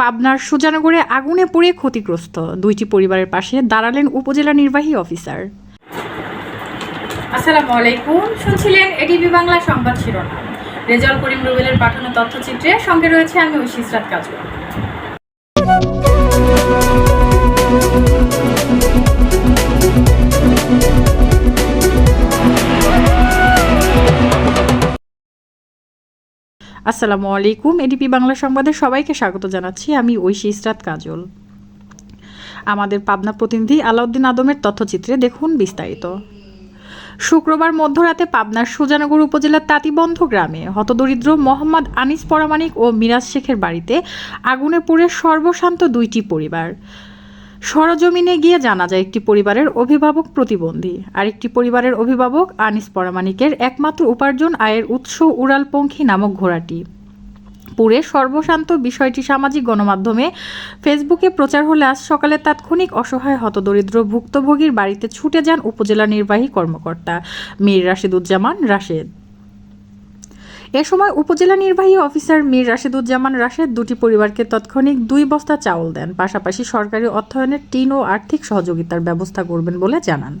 পাবনার সুজানগরে আগুনে পুড়ে ক্ষতিগ্রস্ত। দুইটি পরিবারের পাশে দাঁড়ালেন উপজেলা নির্বাহী অফিসার। আসসালামু আলাইকুম। শুনছিলেন এটিভি বাংলা সংবাদ শিরোনাম। রেজাল করিম রুবেলের পাঠানো তথ্যচিত্রে সঙ্গে রয়েছে আমি ঐশিসরাত কাজল। আসসালামু আলাইকুম এডিপি বাংলা সংবাদে সবাইকে স্বাগত জানাচ্ছি। আমি ঐশী ইসরাত কাজল। আমাদের পাবনা প্রতিনিধি আলাউদ্দিন আদমের তথ্যচিত্রে দেখুন বিস্তারিত। শুক্রবার মধ্যরাতে পাবনার সুজানগর উপজেলার তাঁতিবন্ধ গ্রামে হতদরিদ্র মোহাম্মদ আনিস পরামানিক ও মিরাজ শেখের বাড়িতে আগুনে পুড়ে সর্বশান্ত দুইটি পরিবার। সরজমিনে গিয়ে জানা যায় একটি পরিবারের অভিভাবক প্রতিবন্ধী। আরেকটি পরিবারের অভিভাবক আনিস পরামানিকের একমাত্র উপার্জন আয়ের উৎস উড়ালপঙ্খী নামক ঘোড়াটি। পুরে সর্বশান্ত বিষয়টি সামাজিক গণমাধ্যমে ফেসবুকে প্রচার হলে আজ সকালে তাৎক্ষণিক অসহায় হতদরিদ্র ভুক্তভোগীর বাড়িতে ছুটে যান উপজেলা নির্বাহী কর্মকর্তা। মীর রাশেদুজ্জামান, রাশেদ। এ সময় উপজেলা নির্বাহী অফিসার মীর রাশেদুজ্জামান রাশেদ দুটি পরিবারকে তৎক্ষণিক দুই বস্তা চাউল দেন। পাশাপাশি সরকারি অর্থায়নের টিন ও আর্থিক সহযোগিতার ব্যবস্থা করবেন বলে জানান।